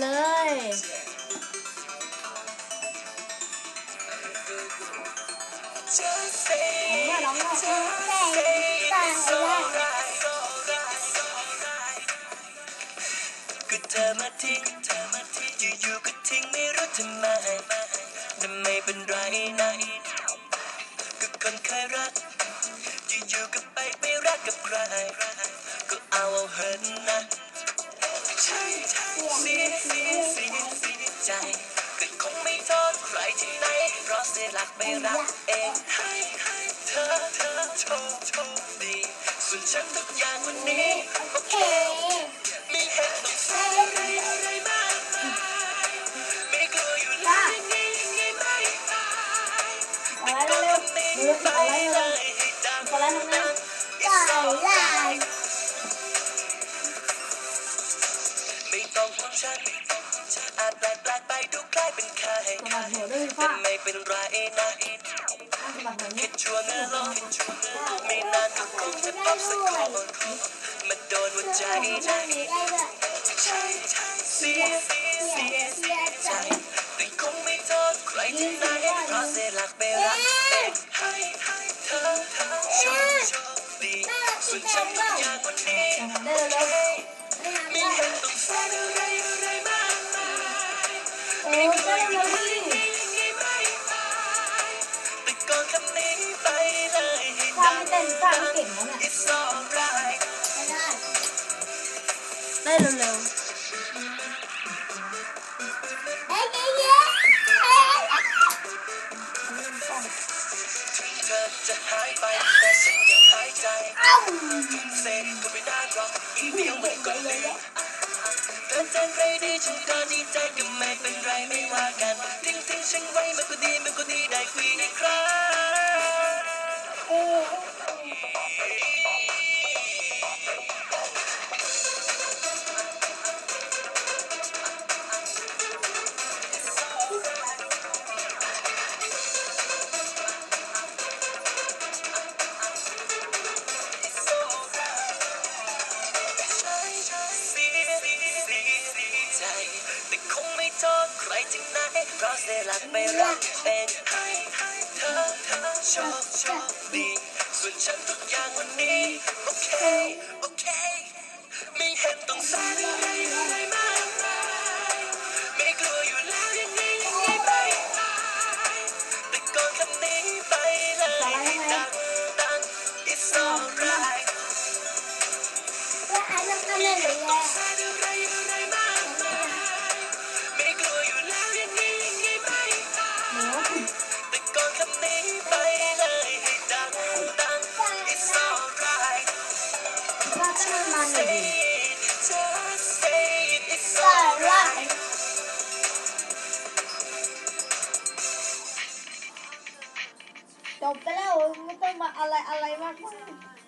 เลยผมว่าร้องได้แต่ตายแล้วก็เธอมาทิ้งเธอมาทิ้งอยู่ๆก็ทิ้งไม่รู้ทำไมแต่ไม่เป็นไรนะก็คนเคยรักอยู่ๆก็ไปไม่รักกับใครก็เอาเอาเหินนะใช่ใช่ ใจก็คงไม่โทษใครที่ไหน เพราะเสียหลักไม่รักเองให้ให้เธอเธอโชคโชคดีส่วนฉันทุกอย่างวันนี้โอเคมีเหตุต้องเสียอะไรอะไรมากมายไม่กลัวอยู่แล้วยังไงยังไงไม่ตายเอาไว้เร็วไม่เร็วๆไปเอาไว้เลเร็วยให้ดังนละน้ำน้ำตายแล้วไม่ต้องห่วงฉัน สบัดหัวด้วยฟ้าไม่เป็นไรนะสะบัดหัวนี่ชั่วเงอลงไม่นานก็คงจะพบสักคนมันโดนหัวใจใช่ใช่เสียเสียเสียใจแต่คงไม่โทษใครที่ไหนเพราะเสียหลักไปรักเองให้ให้เธอเธอชคโชคดีส่วนฉันทุกอย่างวันนี้เอาได้เร็วมีเหตุต้องเสียอะไร นฟ้าไม่เก่งนะเนี่ยไม่ได้ ได้เร็วเอ้ยเย้เย้ถึงเธอจะหายไปแต่ฉันยังหายใจเอ้าเซก็ไม่น่ารออีเดียวมันก็ลืมเธอจอใครดีฉันก็ดีใจก็ไม่เป็นไรไม่ว่ากันทิ้งทิ้งฉันไว้มันก็ดีมันก็ดีได้คุยอีกครั้ง ใจ แต่คงไม่โทษใครทั้งนั้นเพราะเสียหลักไปรักเป็นให้เธอเธอโชคโชคดีส่วนฉันทุกอย่างวันนี้ โอเค โอเค ไม่เห็นต้องสร้างอะไรอะไรมากมายไม่กลัวอยู่แล้ว จบไปแล้วไม่ต้องมาอะไรอะไรมากมาย